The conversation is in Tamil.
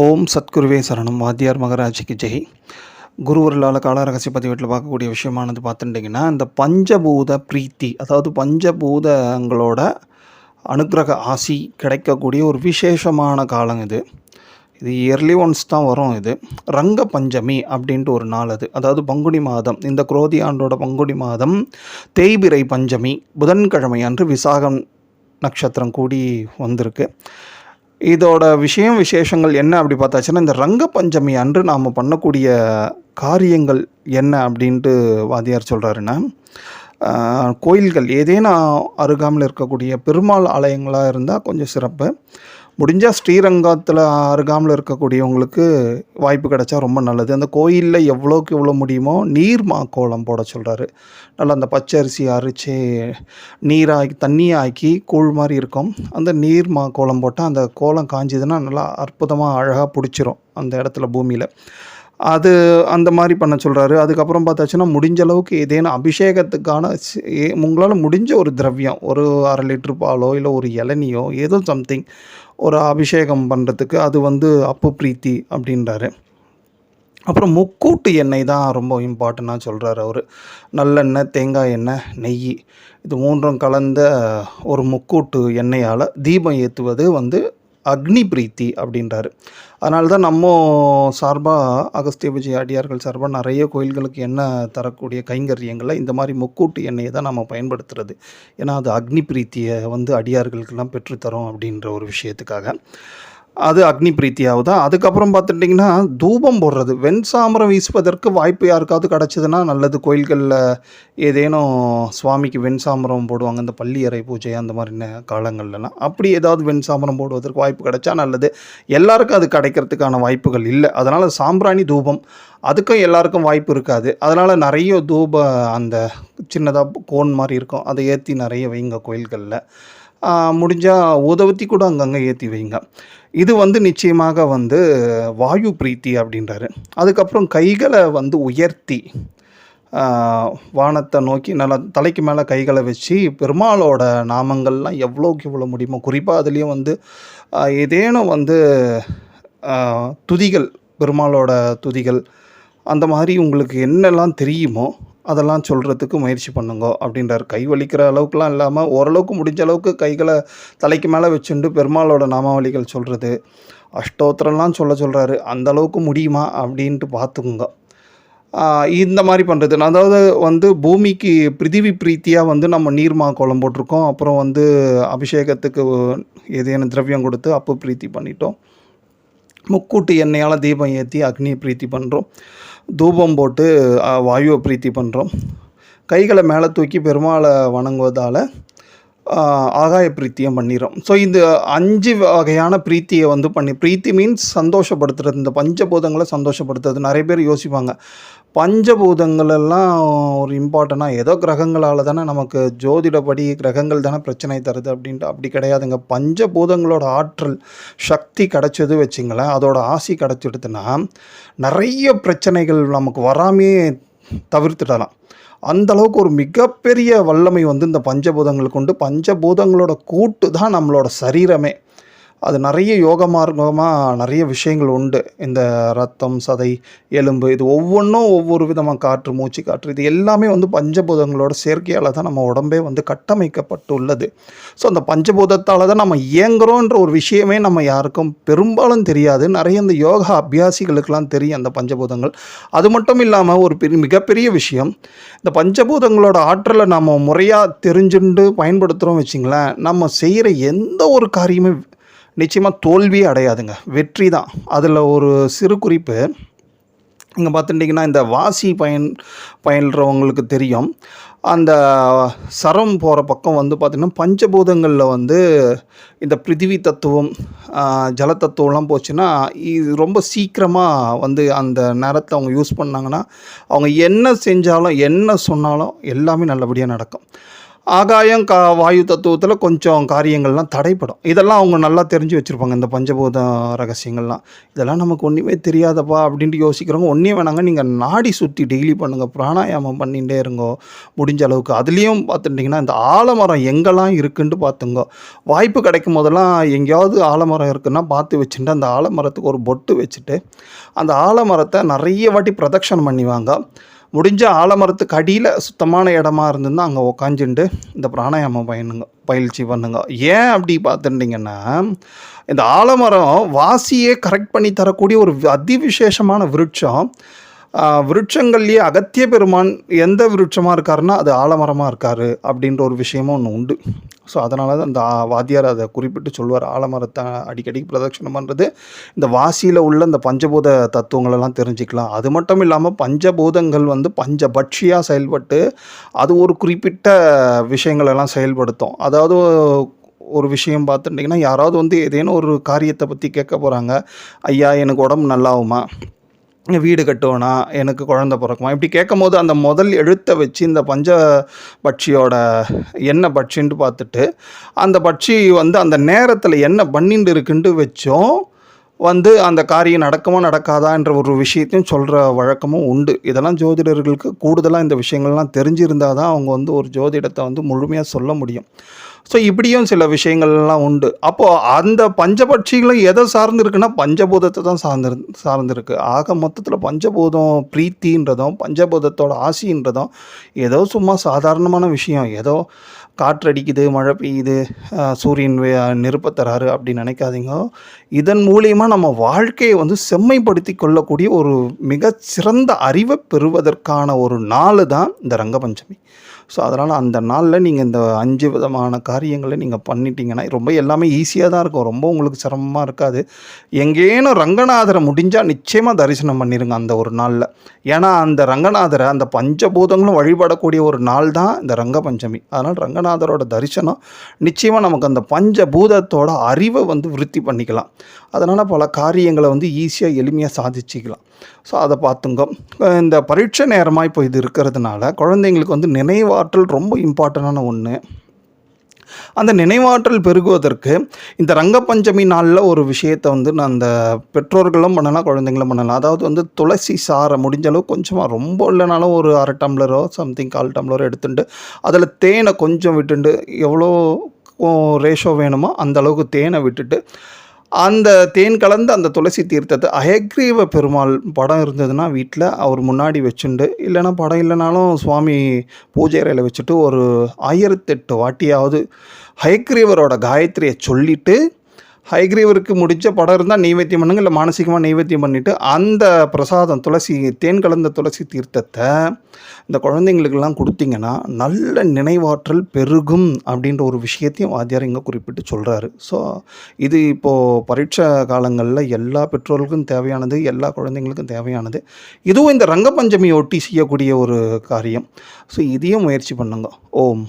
ஓம் சத்குருவே சரணம். வாத்தியார் மகராஜிக்கு ஜெய். குருவர்களால் காலரகசிய பதிவேட்டில் பார்க்கக்கூடிய விஷயமானது பார்த்துட்டிங்கன்னா இந்த பஞ்சபூத பிரீத்தி அதாவது பஞ்சபூதங்களோட அனுக்கிரக ஆசி கிடைக்கக்கூடிய ஒரு விசேஷமான காலம் இது. இது இயர்லி ஒன்ஸ் தான் வரும் இது. ரங்க பஞ்சமி அப்படின்ட்டு ஒரு நாள் அது. அதாவது பங்குனி மாதம் இந்த குரோதி ஆண்டோட பங்குனி மாதம் தேய்பிரை பஞ்சமி புதன்கிழமை அன்று விசாகம் நட்சத்திரம் கூடி வந்திருக்கு. இதோட விஷயம் விசேஷங்கள் என்ன அப்படி பார்த்தாச்சுன்னா இந்த ரங்க பஞ்சமி அன்று நாம் பண்ணக்கூடிய காரியங்கள் என்ன அப்படின்ட்டு வாதியார் சொல்கிறாருன்னா கோயில்கள் ஏதேனும் அருகாமல் இருக்கக்கூடிய பெருமாள் ஆலயங்களாக இருந்தால் கொஞ்சம் சிறப்பு. முடிஞ்சால் ஸ்ரீரங்கத்தில் அருகாமல் இருக்கக்கூடியவங்களுக்கு வாய்ப்பு கிடைச்சா ரொம்ப நல்லது. அந்த கோயிலில் எவ்வளோக்கு எவ்வளோ முடியுமோ நீர் மாக்கோலம் போட சொல்கிறாரு நல்லா அந்த பச்சரிசி அரைச்சி நீராக்கி தண்ணியை ஆக்கி கூழ் மாதிரி இருக்கும். அந்த நீர் மா கோலம் போட்டால் அந்த கோலம் காஞ்சதுன்னா நல்லா அற்புதமாக அழகாக பிடிச்சிரும் அந்த இடத்துல பூமியில். அது அந்த மாதிரி பண்ண சொல்கிறாரு அதுக்கப்புறம் பார்த்தாச்சுன்னா முடிஞ்ச அளவுக்கு ஏதேனும் அபிஷேகத்துக்கான சி- உங்களால் முடிஞ்ச ஒரு திரவியம் ஒரு அரை லிட்டர் பாலோ இல்லை ஒரு இளநியோ ஏதோ சம்திங் ஒரு அபிஷேகம் பண்ணுறதுக்கு அது வந்து அப்பு பிரீத்தி அப்படின்றாரு. அப்புறம் முக்கூட்டு எண்ணெய் தான் ரொம்ப இம்பார்ட்டண்ட்டாக சொல்கிறார் அவர். நல்லெண்ணெய் தேங்காய் எண்ணெய் நெய் இது மூன்றும் கலந்த ஒரு முக்கூட்டு எண்ணெயால் தீபம் ஏற்றுவது வந்து அக்னி பிரீத்தி அப்படின்றாரு. அதனால தான் நம்ம சார்பாக அகஸ்திய விஜய் அடியார்கள் சார்பாக நிறைய கோயில்களுக்கு எண்ணெய் தரக்கூடிய கைங்கரியங்களில் இந்த மாதிரி முக்கூட்டு எண்ணெயை தான் நம்ம பயன்படுத்துறது. ஏன்னா அது அக்னி பிரீத்தியை வந்து அடியார்களுக்கெல்லாம் பெற்றுத்தரும் அப்படின்ற ஒரு விஷயத்துக்காக. அது அக்னி பிரீத்தியாகுதா அதுக்கப்புறம் பார்த்துட்டிங்கன்னா தூபம் போடுறது. வெண் சாமரம் வீசுவதற்கு வாய்ப்பு யாருக்காவது கிடச்சிதுன்னா நல்லது கோயில்களில் ஏதேனும் சுவாமிக்கு வெண்சாமரம் போடுவாங்க. இந்த பள்ளி அறை பூஜை அந்த மாதிரி நே- காலங்கள்லலாம். அப்படி ஏதாவது வெண்சாமரம் போடுவதற்கு வாய்ப்பு கிடைச்சா நல்லது. எல்லாருக்கும் அது கிடைக்கிறதுக்கான வாய்ப்புகள் இல்லை. அதனால் சாம்பிராணி தூபம் அதுக்கும் எல்லாருக்கும் வாய்ப்பு இருக்காது. அதனால் நிறைய தூப அந்த சின்னதாக கோன் மாதிரி இருக்கும். அதை ஏற்றி நிறைய வைங்க கோயில்களில். முடிஞ்சால் உதவத்தி கூட அங்கங்கே ஏற்றி வைங்க. இது வந்து நிச்சயமாக வந்து வாயு பிரீத்தி அப்படின்றாரு. அதுக்கப்புறம் கைகளை வந்து உயர்த்தி வானத்தை நோக்கி நல்லா தலைக்கு மேலே கைகளை வச்சு பெருமாளோட நாமங்கள்லாம் எவ்வளோக்கு எவ்வளோ முடியுமோ குறிப்பாக அதுலேயும் வந்து ஏதேனும் வந்து துதிகள் பெருமாளோட துதிகள் அந்த மாதிரி உங்களுக்கு என்னெல்லாம் தெரியுமோ அதெல்லாம் சொல்கிறதுக்கு முயற்சி பண்ணுங்க அப்படின்றார். கை வலிக்கிற அளவுக்குலாம் இல்லாமல் ஓரளவுக்கு முடிஞ்ச அளவுக்கு கைகளை தலைக்கு மேலே வச்சுண்டு பெருமாளோட நாமாவளிகள் சொல்கிறது அஷ்டோத்திரம்லாம் சொல்ல சொல்கிறாரு அந்த அளவுக்கு முடியுமா அப்படின்ட்டு பார்த்துக்குங்க இந்த மாதிரி பண்ணுறது அதாவது வந்து பூமிக்கு பிரிதிவி பிரீத்தியாக வந்து நம்ம நீர்மா கோலம் போட்டிருக்கோம். அப்புறம் வந்து அபிஷேகத்துக்கு ஏதேனும் திரவியம் கொடுத்து அப்பு பிரீத்தி பண்ணிட்டோம். முக்கூட்டு எண்ணெயால் தீபம் ஏற்றி அக்னி பிரீத்தி பண்ணுறோம் தூபம் போட்டு வாயுவை பிரீத்தி பண்ணுறோம் கைகளை மேலே தூக்கி பெருமாளை வணங்குவதால் ஆகாய பிரீத்தியம் பண்ணிடும் ஸோ இந்த அஞ்சு வகையான பிரீத்தியை வந்து பண்ணி பிரீத்தி மீன்ஸ் சந்தோஷப்படுத்துறது. இந்த பஞ்சபூதங்களை சந்தோஷப்படுத்துறது. நிறைய பேர் யோசிப்பாங்க. பஞ்சபூதங்களெல்லாம் ஒரு இம்பார்ட்டனாக ஏதோ கிரகங்களால் தானே நமக்கு ஜோதிடப்படி கிரகங்கள் தானே பிரச்சனை தருது அப்படின்ட்டு அப்படி கிடையாதுங்க. பஞ்சபூதங்களோட ஆற்றல் சக்தி கிடச்சது வச்சுங்களேன். அதோட ஆசி கிடச்சிடுதுன்னா நிறைய பிரச்சனைகள் நமக்கு வராமையே தவிர்த்துடலாம். அந்த அளவுக்கு ஒரு மிகப்பெரிய வல்லமை வந்து இந்த பஞ்சபூதங்களுக்கு உண்டு பஞ்சபூதங்களோட கூட்டு தான் நம்மளோட சரீரமே. அது நிறைய யோக மார்க்கமாக நிறைய விஷயங்கள் உண்டு. இந்த ரத்தம் சதை எலும்பு இது ஒவ்வொன்றும் ஒவ்வொரு விதமாக காற்று மூச்சு காற்று இது எல்லாமே வந்து பஞ்சபூதங்களோட சேர்க்கையால் தான் நம்ம உடம்பே வந்து கட்டமைக்கப்பட்டுள்ளது. ஸோ அந்த பஞ்சபூதத்தால் தான் நம்ம இயங்குகிறோன்ற ஒரு விஷயமே நம்ம யாருக்கும் பெரும்பாலும் தெரியாது. நிறைய இந்த யோகா அபியாசிகளுக்கெல்லாம் தெரியும் அந்த பஞ்சபூதங்கள். அது மட்டும் இல்லாமல் ஒரு பெரிய மிகப்பெரிய விஷயம் இந்த பஞ்சபூதங்களோட ஆற்றலை நம்ம முறையாக தெரிஞ்சுண்டு பயன்படுத்துகிறோம் வச்சிங்களேன் நம்ம செய்கிற எந்த ஒரு காரியமே நிச்சயமாக தோல்வியே அடையாதுங்க. வெற்றி தான். அதில் ஒரு சிறு குறிப்பு. இங்கே பார்த்துட்டிங்கன்னா இந்த வாசி பயன் பயின்றவங்களுக்கு தெரியும். அந்த சரம் போகிற பக்கம் வந்து பார்த்திங்கன்னா பஞ்சபூதங்களில் வந்து இந்த பிருத்திவி தத்துவம் ஜல தத்துவம்லாம் போச்சுன்னா இது ரொம்ப சீக்கிரமாக வந்து அந்த நேரத்தை அவங்க யூஸ் பண்ணாங்கன்னா அவங்க என்ன செஞ்சாலும் என்ன சொன்னாலும் எல்லாமே நல்லபடியாக நடக்கும். ஆகாயம் கா வாயு தத்துவத்தில் கொஞ்சம் காரியங்கள்லாம் தடைப்படும். இதெல்லாம் அவங்க நல்லா தெரிஞ்சு வச்சுருப்பாங்க இந்த பஞ்சபூத ரகசியங்கள்லாம். இதெல்லாம் நமக்கு ஒன்றுமே தெரியாதப்பா அப்படின்ட்டு யோசிக்கிறவங்க ஒன்றே வேணாங்க. நீங்கள் நாடி சுற்றி டெய்லி பண்ணுங்கள் பிராணாயாமம் பண்ணிகிட்டே இருங்கோ முடிஞ்ச அளவுக்கு. அதுலேயும் பார்த்துட்டிங்கன்னா இந்த ஆலமரம் எங்கெல்லாம் இருக்குன்ட்டு பார்த்துங்கோ. வாய்ப்பு கிடைக்கும் போதெல்லாம் எங்கேயாவது ஆலமரம் இருக்குன்னா பார்த்து வச்சுட்டு அந்த ஆலமரத்துக்கு ஒரு பொட்டு வச்சுட்டு அந்த ஆலமரத்தை நிறைய வாட்டி பிரதட்சணம் பண்ணிவாங்க. முடிஞ்ச ஆலமரத்துக்கு அடியில் சுத்தமான இடமா இருந்ததுன்னா அங்கே உக்காஞ்சுண்டு இந்த பிராணாயாமம் பயனுங்க பயிற்சி பண்ணுங்க. ஏன் அப்படி பார்த்துட்டிங்கன்னா இந்த ஆலமரம் வாசியே கரெக்ட் பண்ணி தரக்கூடிய ஒரு அதிவிசேஷமான விருட்சம் விருட்சங்கள்லேயே அகத்திய பெருமான் எந்த விருட்சமாக இருக்காருன்னா அது ஆலமரமாக இருக்கார் அப்படின்ற ஒரு விஷயமும் ஒன்று உண்டு. ஸோ அதனால தான் அந்த வாத்தியார் அதை குறிப்பிட்டு சொல்வார் ஆலமரத்தை அடிக்கடி பிரதட்சணம் பண்ணுறது இந்த வாசியில் உள்ள இந்த பஞ்சபூத தத்துவங்களெல்லாம் தெரிஞ்சுக்கலாம். அது மட்டும் இல்லாமல் பஞ்சபூதங்கள் வந்து பஞ்சபட்சியாக செயல்பட்டு அது ஒரு குறிப்பிட்ட விஷயங்களெல்லாம் செயல்படுத்தும். அதாவது ஒரு விஷயம் பார்த்துட்டிங்கன்னா யாராவது வந்து ஏதேனும் ஒரு காரியத்தை பற்றி கேட்க போகிறாங்க ஐயா எனக்கு உடம்பு நல்லாகுமா? வீடு கட்டுவனா எனக்கு குழந்த பிறக்குமா? இப்படி கேட்கும் போது அந்த முதல் எழுத்தை வச்சு இந்த பஞ்ச பட்சியோட என்ன பட்சின்ட்டு பார்த்துட்டு அந்த பட்சி வந்து அந்த நேரத்தில் என்ன பண்ணிட்டு இருக்குன்ட்டு வச்சோம் வந்து அந்த காரியம் நடக்குமா நடக்காதான்ற ஒரு விஷயத்தையும் சொல்கிற வழக்கமும் உண்டு. இதெல்லாம் ஜோதிடர்களுக்கு கூடுதலாக இந்த விஷயங்கள்லாம் தெரிஞ்சிருந்தால் தான் அவங்க வந்து ஒரு ஜோதிடத்தை வந்து முழுமையாக சொல்ல முடியும். ஸோ இப்படியும் சில விஷயங்கள்லாம் உண்டு. அப்போது அந்த பஞ்சபட்சிகளும் எதை சார்ந்துருக்குன்னா பஞ்சபூதத்தை தான் சார்ந்து சார்ந்திருக்கு. ஆக மொத்தத்தில் பஞ்சபூதம் பிரீத்தின்றதும் பஞ்சபூதத்தோட ஆசின்றதும் ஏதோ சும்மா சாதாரணமான விஷயம். ஏதோ காற்றடிக்குது மழை பெய்யுது சூரியன் வே- நெருப்பை தராரு அப்படின்னு நினைக்காதீங்க. இதன் மூலியமாக நம்ம வாழ்க்கையை வந்து செம்மைப்படுத்தி கொள்ளக்கூடிய ஒரு மிக சிறந்த அறிவை பெறுவதற்கான ஒரு நாள் தான் இந்த ரங்கபஞ்சமி. ஸோ அதனால் அந்த நாளில் நீங்கள் இந்த அஞ்சு விதமான காரியங்களை நீங்கள் பண்ணிட்டீங்கன்னா ரொம்ப எல்லாமே ஈஸியாக தான் இருக்கும். ரொம்ப உங்களுக்கு சிரமமாக இருக்காது. எங்கேனும் ரங்கநாதரை முடிஞ்சால் நிச்சயமாக தரிசனம் பண்ணிடுங்க அந்த ஒரு நாளில். ஏன்னா அந்த ரங்கநாதரை அந்த பஞ்சபூதங்களும் வழிபடக்கூடிய ஒரு நாள் தான் இந்த ரங்கபஞ்சமி. அதனால் ரங்கநாதரோட தரிசனம் நிச்சயமாக நமக்கு அந்த பஞ்சபூதத்தோட அறிவை வந்து விருத்தி பண்ணிக்கலாம். அதனால் பல காரியங்களை வந்து ஈஸியாக எளிமையாக சாதிச்சிக்கலாம். ஸோ அதை பார்த்துங்க. இந்த பரீட்சை நேரமாக இப்போ இது இருக்கிறதுனால குழந்தைங்களுக்கு வந்து நினைவாக நினைவாற்றல் ரொம்ப இம்பார்ட்டண்டான ஒன்று அந்த நினைவாற்றல் பெருகுவதற்கு இந்த ரங்கபஞ்சமி நாளில் ஒரு விஷயத்தை வந்து நான் அந்த பெற்றோர்களும் பண்ணலாம் குழந்தைங்களும் பண்ணலாம். அதாவது வந்து துளசி சாரை முடிஞ்ச அளவு கொஞ்சமாக ரொம்ப இல்லைனாலும் ஒரு அரை டம்ளரோ சம்திங் கால் டம்ளரோ எடுத்துட்டு அதில் தேனை கொஞ்சம் விட்டுண்டு எவ்வளோ ரேஷோ வேணுமோ அந்த அளவுக்கு தேனை விட்டுட்டு அந்த தேன் கலந்த அந்த துளசி தீர்த்தத்தை அயக்ரீவ பெருமாள் படம் இருந்ததுன்னா வீட்டில் அவர் முன்னாடி வச்சுண்டு இல்லைன்னா படம் இல்லைனாலும் சுவாமி பூஜை அறையில் வச்சுட்டு ஒரு ஆயிரத்தெட்டு வாட்டியாவது ஹயக்ரீவரோட காயத்ரியை சொல்லிவிட்டு ஹைக்ரீவருக்கு முடித்த படம் இருந்தால் நெய்வேத்தியம் பண்ணுங்க இல்லை மானசீகமாக நெய்வேத்தியம் பண்ணிவிட்டு அந்த பிரசாதம் துளசி தேன் கலந்த துளசி தீர்த்தத்தை இந்த குழந்தைங்களுக்கெல்லாம் கொடுத்தீங்கன்னா நல்ல நினைவாற்றல் பெருகும் அப்படின்ற ஒரு விஷயத்தையும் வாத்தியார் இங்கே குறிப்பிட்டு சொல்கிறாரு ஸோ இது இப்போது பரீட்சை காலங்களில் எல்லா பெற்றோர்களுக்கும் தேவையானது எல்லா குழந்தைங்களுக்கும் தேவையானது. இதுவும் இந்த ரங்கபஞ்சமி ஒட்டி செய்யக்கூடிய ஒரு காரியம். ஸோ இதையும் முயற்சி பண்ணுங்க. ஓம்.